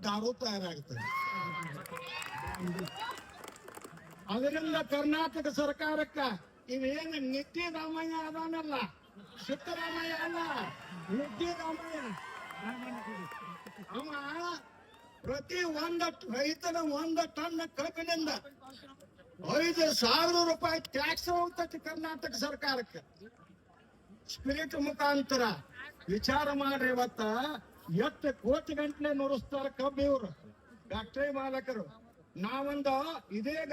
ದಾರು ತಯಾರಾಗ್ತದೆ ಅದರಿಂದ ಕರ್ನಾಟಕ ಸರ್ಕಾರಕ್ಕ ಇವೇನು ನಿತ್ಯ ರಾಮಯ್ಯ ಅದಾನಲ್ಲ? ಸಿದ್ದರಾಮಯ್ಯ ಅಲ್ಲ. ನಿತ್ಯ ರಾಮಯ್ಯ ಅವ ಪ್ರತಿ ಒಂದ ರೈತನ ಒಂದ ಟನ್ ಕಬ್ಬಿನಿಂದ ಐದು ಸಾವಿರ ರೂಪಾಯಿ ಟ್ಯಾಕ್ಸ್ ಹೋಗ್ತತಿ ಕರ್ನಾಟಕ ಸರ್ಕಾರಕ್ಕೆ. ಸ್ಪಿರಿಟ್ ಮುಖಾಂತರ ವಿಚಾರ ಮಾಡ್ರಿ ಇವತ್ತ. ಎಷ್ಟು ಕೋಟಿ ಗಂಟ್ಲೆ ನುರಿಸ್ತಾರ ಕಬ್ಬು ಇವ್ರು? ಫ್ಯಾಕ್ಟರಿ ಮಾಲಕರು. ನಾವೊಂದು ಇದೀಗ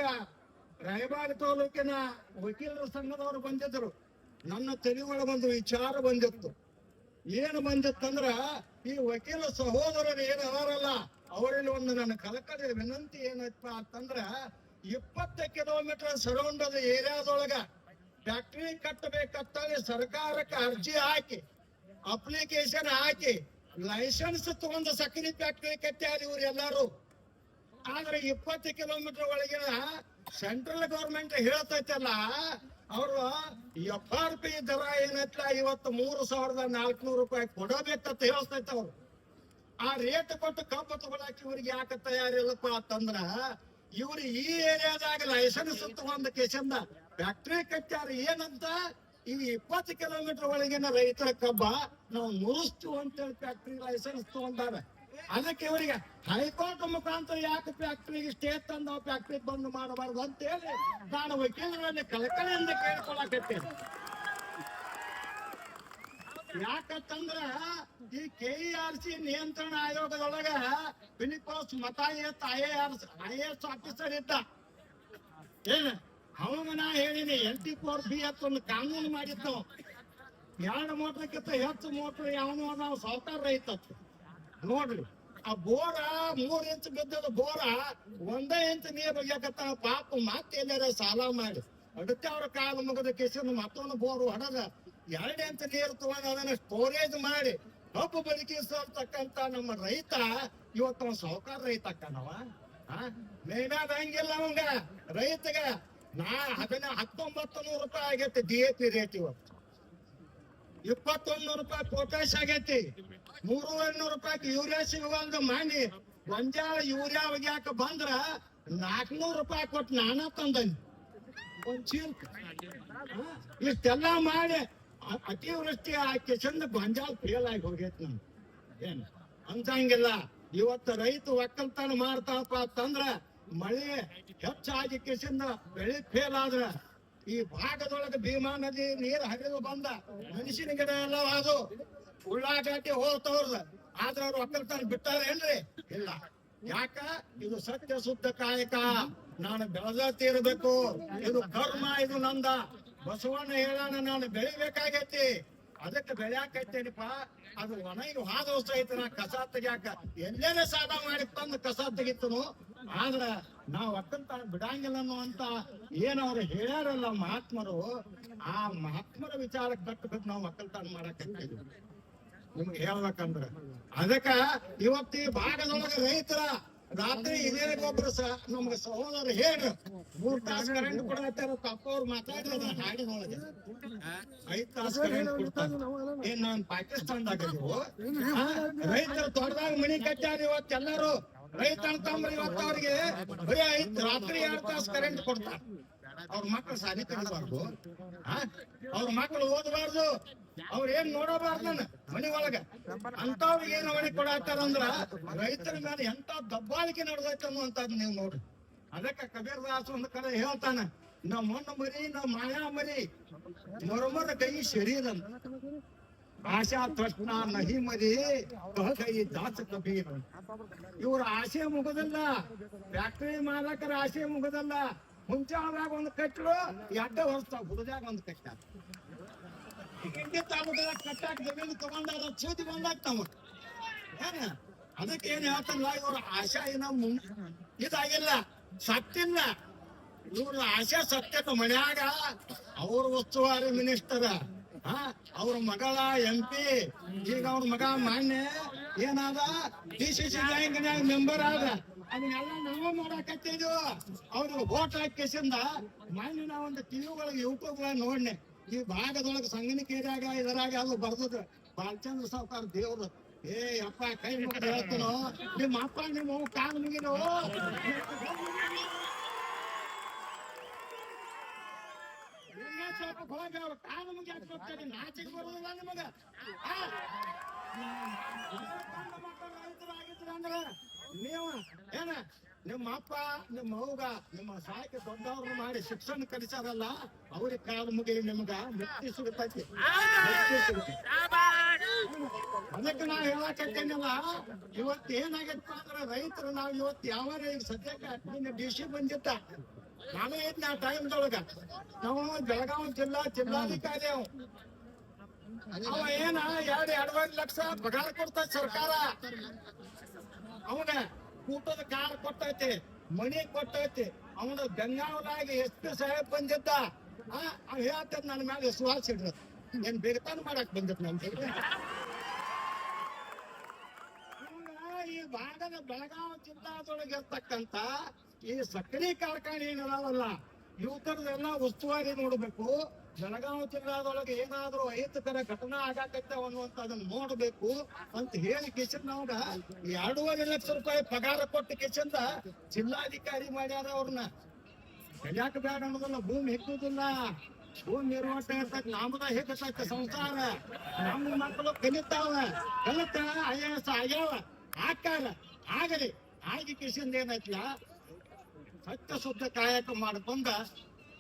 ರಾಯಬಾಗ ತಾಲೂಕಿನ ವಕೀಲರ ಸಂಘದವರು ಬಂದಿದ್ರು. ನನ್ನ ಒಳಗೊಂದು ವಿಚಾರ ಬಂದಿತ್ತು. ಏನು ಬಂದಿತ್ತಂದ್ರ ಈ ವಕೀಲ ಸಹೋದರರು ಏನು ಅವರಲ್ಲ ಅವರಲ್ಲಿ ಒಂದು ನನ್ನ ಕಲಕದ ವಿನಂತಿ ಏನಪ್ಪ ಅಂತಂದ್ರ ಇಪ್ಪತ್ತು ಕಿಲೋಮೀಟರ್ ಸರೌಂಡದ ಏರಿಯಾದೊಳಗ ಫ್ಯಾಕ್ಟ್ರಿ ಕಟ್ಟಬೇಕಂತ ಸರ್ಕಾರಕ್ಕೆ ಅರ್ಜಿ ಹಾಕಿ ಅಪ್ಲಿಕೇಶನ್ ಹಾಕಿ ಲೈಸೆನ್ಸ್ ತಗೊಂಡು ಸಕ್ಕರೆ ಫ್ಯಾಕ್ಟರಿ ಕಟ್ಟ್ಯಾರ ಇವ್ರು ಎಲ್ಲಾರು? ಆದ್ರೆ ಇಪ್ಪತ್ತು ಕಿಲೋಮೀಟರ್ ಒಳಗೆ ಸೆಂಟ್ರಲ್ ಗೌರ್ಮೆಂಟ್ ಹೇಳ್ತೈತಲ್ಲ ಅವರು ಎಫ್ ಆರ್ ಪಿ ದರ ಏನೈತಲ್ಲ ಇವತ್ತು ಮೂರು ಸಾವಿರದ ನಾಲ್ಕುನೂರು ರೂಪಾಯಿ ಕೊಡಬೇಕಂತ ಹೇಳ್ತೈತೆ ಅವ್ರು. ಆ ರೇಟ್ ಕೊಟ್ಟು ಕಬ್ಬು ತಗೊಳಕ್ ಇವ್ರಿಗೆ ಯಾಕೆ ತಯಾರಿಲ್ಲಪ್ಪ ಅಂತಂದ್ರ, ಇವ್ರು ಈ ಏರಿಯಾದಾಗ ಲೈಸೆನ್ಸ್ ತಗೊಂಡ ಕೇಸಂದ ಫ್ಯಾಕ್ಟ್ರಿ ಕಟ್ಟ್ಯಾರ ಏನಂತ ಈ ಇಪ್ಪತ್ತು ಕಿಲೋಮೀಟರ್ ಒಳಗಿನ ರೈತರ ಕಬ್ಬ ನಾವು ಮುರ್ಸ್ತೀವಿ ಅಂತ ಹೇಳಿ ಫ್ಯಾಕ್ಟ್ರಿ ಲೈಸೆನ್ಸ್ ತಗೊಂಡಾರ ಅದಕ್ಕೆ ಇವರಿಗೆ ಹೈಕೋರ್ಟ್ ಮುಖಾಂತರ ಯಾಕೆ ಫ್ಯಾಕ್ಟ್ರಿಗೆ ಸ್ಟೇ ತಂದು ಫ್ಯಾಕ್ಟ್ರಿ ಬಂದ್ ಮಾಡಬಾರ್ದು ಅಂತ ಹೇಳಿ ನಾನು ವಕೀಲರಲ್ಲಿ ಕಳಕಳಿಯಿಂದ ಕೇಳ್ಕೊಳಕತ್ತೇನೆ ಯಾಕಂತಂದ್ರ ಈ ಕೆ ಆರ್ ಸಿ ನಿಯಂತ್ರಣ ಆಯೋಗದೊಳಗ ಫಿಲಿಪೋಸ್ ಮತ ಐ ಎಸ್ ಆಫೀಸರ್ ಇದ್ದ. ಏನ? ಅವಾಗ ನಾ ಹೇಳಿನಿ ಎನ್ ಟಿ ಫೋರ್ ಬಿ ಅಂತ ಒಂದು ಕಾನೂನು ಮಾಡಿದ್ದು ಎರಡು ಮೋಟ್ರಕ್ಕಿಂತ ಹೆಚ್ಚು ಮೋಟ್ರ್ ಯಾವನು ನಾವು ಸಾವುಕಾರ ರೈತ. ನೋಡ್ರಿ, ಆ ಬೋರ ಮೂರ್ ಇಂಚ್ ಬಿದ್ದದ ಬೋರ ಒಂದೇ ಇಂಚ್ ನೀರ್ ಬಗ್ಯಾಕತ್ತ ಪಾಪ ಮತ್ತೆ ಎಲ್ಲಾರ ಸಾಲ ಮಾಡಿ. ಅದಕ್ಕೆ ಅವ್ರ ಕಾಲ ಮುಗದ ಕೆಸಿನ ಮತ್ತೊಂದು ಬೋರ್ ಹೊಡೆದ. ಎರಡು ಇಂಚ್ ನೀರು ತಗೊಂಡು ಅದನ್ನ ಸ್ಟೋರೇಜ್ ಮಾಡಿ ಹಬ್ಬ ಬದುಕಿಸತಕ್ಕಂತ ನಮ್ಮ ರೈತ, ಇವತ್ತು ಸೌಕರ್ಯ ರೈತ ಅಕ್ಕನವ ಮೇನಾದ ಹಂಗಿಲ್ಲ ಅವಂಗ. ರೈತಗ ನಾ ಅದನ್ನ ಹತ್ತೊಂಬತ್ತು ನೂರು ರೂಪಾಯಿ ಆಗೈತೆ ಡಿ ಎ ಪಿ ರೇಟ್ ಇವತ್ತು. ಇಪ್ಪತ್ತೊಂದು ರೂಪಾಯಿ ಪೊಟ್ಯಾಶ್ ಆಗೈತಿ. ಮೂರುವರೆ ನೂರು ರೂಪಾಯಿ ಯೂರಿಯಾ ಸಿಗುವಂಗ ಮಾಡಿ ಗೊಂಜಾಳ ಯೂರಿಯಾ ಒಗ್ಯಾಕ ಬಂದ್ರ ನಾಲ್ಕನೂರು ರೂಪಾಯಿ ಕೊಟ್ಟು ನಾನ ತಂದನಿ. ಒಂದ್ ಚೀಲ ಇಷ್ಟೆಲ್ಲ ಮಾಡಿ ಅತಿವೃಷ್ಟಿ ಆಕೆ ಚಂದ ಗೊಂಜಾಳ ಫೇಲ್ ಆಗಿ ಹೋಗೈತಿ ನಮ್ಗೆ. ಏನ್? ಅಂತಂಗಿಲ್ಲ ಇವತ್ತು ರೈತ ಒಕ್ಕಲ್ತನ ಮಾಡ್ತಾಪ ಅಂತಂದ್ರ ಮಳೆ ಹೆಚ್ಚಾಗಿ ಕಿಸಿಂದ ಬೆಳೆ ಫೇಲ್ ಆದ್ರ ಈ ಭಾಗದೊಳಗೆ ಭೀಮಾ ನದಿ ನೀರು ಹರಿದು ಬಂದ ಮನುಷ್ಯನ ಗಿಡ ಎಲ್ಲ ಅದು ಉಳ್ಳಾಗಡ್ಡಿ ಹೋಗ್ತವ್ರದ. ಆದ್ರ ಅವ್ರು ಒಕ್ಕಲ್ತನ ಬಿಟ್ಟಾರೇನ್ರಿ ಇಲ್ಲ. ಯಾಕ? ಇದು ಸತ್ಯ ಶುದ್ಧ ಕಾಯಕ. ನಾನು ಬೆಳೆದ ತೀರಬೇಕು. ಇದು ಕರ್ಮ, ಇದು ನಂದ. ಬಸವಣ್ಣ ಹೇಳೋಣ ನಾನು ಬೆಳಿಬೇಕಾಗೈತಿ. ಅದಕ್ಕೆ ಬೆಳ್ಯಾಕೈತೇನಿಪ್ಪ ಅದು ಒಣಗಿನ ಹಾದು ಸಹಿತ ನಾ ಕಸ ತೆಗಿಯಾಕ. ಎಲ್ಲೇನೆ ಸಾಧ ಮಾಡಿ ತಂದು ಕಸ ತೆಗಿತನು. ಆದ್ರ ನಾವ್ ಒಕ್ಕಂತ ಬಿಡಂಗಿಲ್ಲ ಅನ್ನುವಂತ ಏನ್ ಅವ್ರು ಹೇಳ್ಯಾರಲ್ಲ ಮಹಾತ್ಮರು, ಆ ಮಹಾತ್ಮರ ವಿಚಾರಕ್ಕೆ ತಕ್ಕಬಿಟ್ಟು ನಾವು ಒಕ್ಕಲ್ತನ ಮಾಡಕ್ ನಿಮ್ಗೆ ಹೇಳ್ಬೇಕಂದ್ರ. ಅದಕ್ಕ ಇವತ್ತಿ ಭಾಗದೊಳಗ ರೈತರ ರಾತ್ರಿ ಇದೇ ಗೊಬ್ಬರ ಸ ನಮ್ಗೆ ಸಹೋದರ ಹೇಳ್ರಿ ಮೂರ್ ತಾಸು ಕರೆಂಟ್ ಕೊಡತ್ತಾರ ತಪ್ಪ ಅವ್ರು ಮಾತಾಡಿದ್ರ ಹಾಡಿನೊಳಗೆ ಐದ್ ತಾಸು ಕರೆಂಟ್ ಕೊಡ್ತಾರ ಏನ್ ನಾನ್ ಪಾಕಿಸ್ತಾನದಾಗ ರೈತ ಆ, ಮಣಿ ಕಟ್ಟ್ಯಾರ ಇವತ್ತೆಲ್ಲರೂ ರೈತ ಅಂತಂದ್ರೆ ಇವತ್ತು ಅವ್ರಿಗೆ ಬರೀ ಐದ್ ರಾತ್ರಿ ಎರಡ್ ತಾಸು ಕರೆಂಟ್ ಕೊಡ್ತಾರ. ಅವ್ರ ಮಕ್ಳು ಸಾಲಿ ಕಲಿಬಾರ್ದು ಅವ್ರ ಮಕ್ಳು ಓದಬಾರ್ದು. ಅವ್ರ ಏನ್ ನೋಡಬಾರ್ದ ಮನಿ ಒಳಗ. ಅಂತವ್ರಿಗೆ ಏನ್ ಮನೆ ಕೊಡತ್ತಾರ ಅಂದ್ರ ರೈತರ ಮೇಲೆ ಎಂತ ದಬ್ಬಾಳಿಕೆ ನಡೆದೈತೆ ಅನ್ನುವಂಥದ್ದು ನೀವು ನೋಡ್ರಿ. ಅದಕ್ಕೆ ಕಬೀರ್ ದಾಸ್ ಒಂದ್ ಕಡೆ ಹೇಳ್ತಾನ ನಮ್ಮ ಮಣ್ಣು ಮರಿ ನಮ್ಮ ಮಾಯಾ ಮರಿ, ಮರಮರ ಕೈ ಶರೀರ. ಆಶಾ ತೃಷ್ಣ ನಹಿ ಮರಿ ಕೈ ದಾಸ ಕಬೀರ್. ಇವ್ರ ಆಸೆ ಮುಗದಲ್ಲ. ಫ್ಯಾಕ್ಟರಿ ಮಾಲಕರ ಆಸೆ ಮುಗದಲ್ಲ. ಮುಂಚಾದಾಗ ಒಂದು ಕಟ್ಟಲು ಎಡ್ಡ ಹೊರಸ್ತಾವ ಹುಡುದಾಗ ಒಂದು ಕಟ್ಟಾರ ತಾಲೂಕದಾಗ ಕಟ್ಟಾಕ ಜಮೀನು ತಗೊಂಡಾರ ಸೂತಿ ಬಂದಾಗ ತಮ್ಮ ಏನ ಅದಕ್ಕೆ ಏನ್ ಹೇಳ್ತಾರಲ್ಲ, ಇವ್ರ ಆಶಾ ಏನ ಇದಾಗಿಲ್ಲ, ಸತ್ತಿಲ್ಲ. ಇವ್ರ ಆಶಾ ಸತ್ಯದ ಮನ್ಯಾಗ ಅವ್ರ ಉಸ್ತುವಾರಿ ಮಿನಿಸ್ಟರ್, ಹಾ, ಅವ್ರ ಮಗಳ ಎಂ ಪಿ ಈಗ ಅವ್ರ ಮಗ ಮಾನ್ಯ ಏನಾದ? ಡಿ ಸಿ ಸಿ ಬ್ಯಾಂಕ್ನ್ಯಾಗ ಮೆಂಬರ್ ಆದ. ಅದನ್ನೆಲ್ಲ ನಾವು ಮಾಡಾಕತ್ತಿದ್ವು. ಅವ್ರಿಗೆ ವೋಟ್ ಹಾಕಿಸಿಂದ ಮಾನ್ಯ ನಾ ಒಂದು ಟಿವಿ ಒಳಗೆ ಯೂಟ್ಯೂಬ್ ಒಳಗೆ ನೋಡ್ನೆ. ಈ ಭಾಗದೊಳಗ ಸಂಗನಿಕೇರಿಯಾಗ ಇದರಾಗ ಅದು ಬರ್ದದ ಬಾಲಚಂದ್ರ ಸಾವುಕಾರ ದೇವ್ರು ಏ ಅಪ್ಪ ಕೈ ಮುಗಿದು ಹೇಳ್ತಾನೋ ನಿಮ್ಮ ಅಪ್ಪ ನಿಮ್ಮ ಕಾಲು ಮುಗಿನೋ ಸ್ವಲ್ಪ ಹೋಗಿ ಅಂದ್ರೆ ನೀವು ಏನ ನಿಮ್ಮ ಅಪ್ಪ ನಿಮ್ಮ ಅವ್ಗ ನಿಮ್ಮ ಸಾಕಿ ದೊಡ್ಡವ್ರನ್ನ ಮಾಡಿ ಶಿಕ್ಷಣ ಕಲಿಸಾರಲ್ಲ ಅವ್ರಿಗೆ ಕಾಲು ಮುಗಿಲಿ ನಿಮ್ಗ ಮುಕ್ತಿ ಸಿಗುತ್ತೈತಿ. ಅದಕ್ಕೆ ನಾವು ಹೇಳಕತ್ತೇನಲ್ಲ ಇವತ್ತು ಏನಾಗೈತಪ್ಪ ಅಂದ್ರೆ ರೈತರು ನಾವು ಇವತ್ತು ಯಾವ ಸದ್ಯಕ್ಕೆ ನಿನ್ನ ಡಿ ಸಿ ಬಂದಿತ್ತ ನಾನು ಇದ್ನ ಆ ಟೈಮ್ದೊಳಗ. ನಾವು ಬೆಳಗಾವಿ ಜಿಲ್ಲಾ ಜಿಲ್ಲಾಧಿಕಾರಿ ಅವ. ಅವ ಏನ ಎರಡು ಎರಡುವರೆ ಲಕ್ಷ ಪಗಾರ ಕೊಡ್ತ ಸರ್ಕಾರ. ಅವನ ಊಟದ ಕಾರ್ ಕೊಟ್ಟೈತಿ, ಮಣಿ ಕೊಟ್ಟೈತಿ. ಅವನ ಬೆಂಗಾವಲಾಗಿ ಎಷ್ಟು ಸಾಹೇಬ್ ಬಂದಿದ್ದ. ಹೇಳ್ತದ ನನ್ನ ಮೇಲೆ ವಿಶ್ವಾಸ ಇಡ್ರ ಏನ್ ಬೇಗತಾನ ಮಾಡಕ್ ಬಂದಿತ್ ನನ್ ಈ ಭಾಗದ ಬೆಳಗಾವಿ ಜಿಲ್ಲಾದೊಳಗೆ ಇರ್ತಕ್ಕಂತ ಈ ಸಕ್ಕರೆ ಕಾರ್ಖಾನೆ ಏನಿದಾವಲ್ಲ ಇವುದರದೆಲ್ಲ ಉಸ್ತುವಾರಿ ನೋಡಬೇಕು. ಬೆಳಗಾವಿ ಜಿಲ್ಲಾದೊಳಗೆ ಏನಾದ್ರೂ ಅಹಿತಕರ ಘಟನಾ ಆಗಾಕತ್ತಾವ ಅನ್ನುವಂಥದ್ದನ್ನ ನೋಡಬೇಕು ಅಂತ ಹೇಳಿ ಕಿಶನ್ ನಮ್ಗ ಎರಡೂವರೆ ಲಕ್ಷ ರೂಪಾಯಿ ಪಗಾರ ಕೊಟ್ಟು ಕಿಶನ್ದ ಜಿಲ್ಲಾಧಿಕಾರಿ ಮಾಡ್ಯಾರ ಅವ್ರನ್ನ ಕಲ್ಯಾಕ ಬೇಡ ಅನ್ನೋದಲ್ಲ ಭೂಮಿ ಹೆಚ್ಚುದಿಲ್ಲ ಭೂಮಿ ನಿರ್ವಹಣೆ ಇರ್ತಕ್ಕ ನಮ್ದ ಹೆಚ್ಚತಕ್ಕ ಸಂಸಾರ. ನಮ್ಮ ಮಕ್ಕಳು ಕಲಿತಾವ. ಕಲಿತ, ಐ ಎಸ್ ಆಗ್ಯಾವ. ಆಕಾರ ಆಗಲಿ. ಆಗಿ ಕಿಶನ್ ಏನೈತ್ಲ ಸತ್ಯ ಶುದ್ಧ ಕಾಯಕ ಮಾಡ್ಕೊಂಡ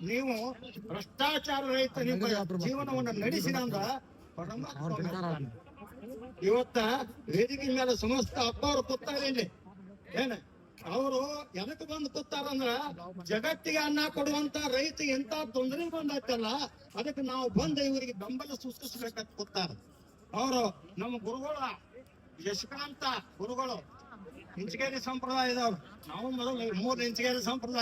ನೀವು ಭ್ರಷ್ಟಾಚಾರ ರಹಿತ ನಿಮ್ಮ ಜೀವನವನ್ನು ಮೆಚ್ತಾನೆ. ಇವತ್ತ ವೇದಿಕೆ ಮೇಲೆ ಸಮಸ್ತ ಅಪ್ಪ ಅವ್ರು ಕೂತಾರೆ ಇಲ್ಲಿ. ಏನ? ಅವರು ಎದಕ್ ಬಂದು ಕೂತಾರಂದ್ರ ಜಗತ್ತಿಗೆ ಅನ್ನ ಕೊಡುವಂತ ರೈತ ಎಂತ ತೊಂದರೆ ಬಂದೈತಲ್ಲ ಅದಕ್ಕೆ ನಾವು ಬಂದು ಇವರಿಗೆ ಬೆಂಬಲ ಸೂಚಿಸ್ಬೇಕಂತ ಕೂತಾರ. ಅವರು ನಮ್ಮ ಗುರುಗಳ ಯಶಕಾಂತ ಗುರುಗಳು ಇಂಚಗೇರಿ ಸಂಪ್ರದಾಯದವ್ರು. ನಾವು ಮೊದಲು ಮೂರು ಇಂಚಿಗೇರಿ ಸಂಪ್ರದಾಯ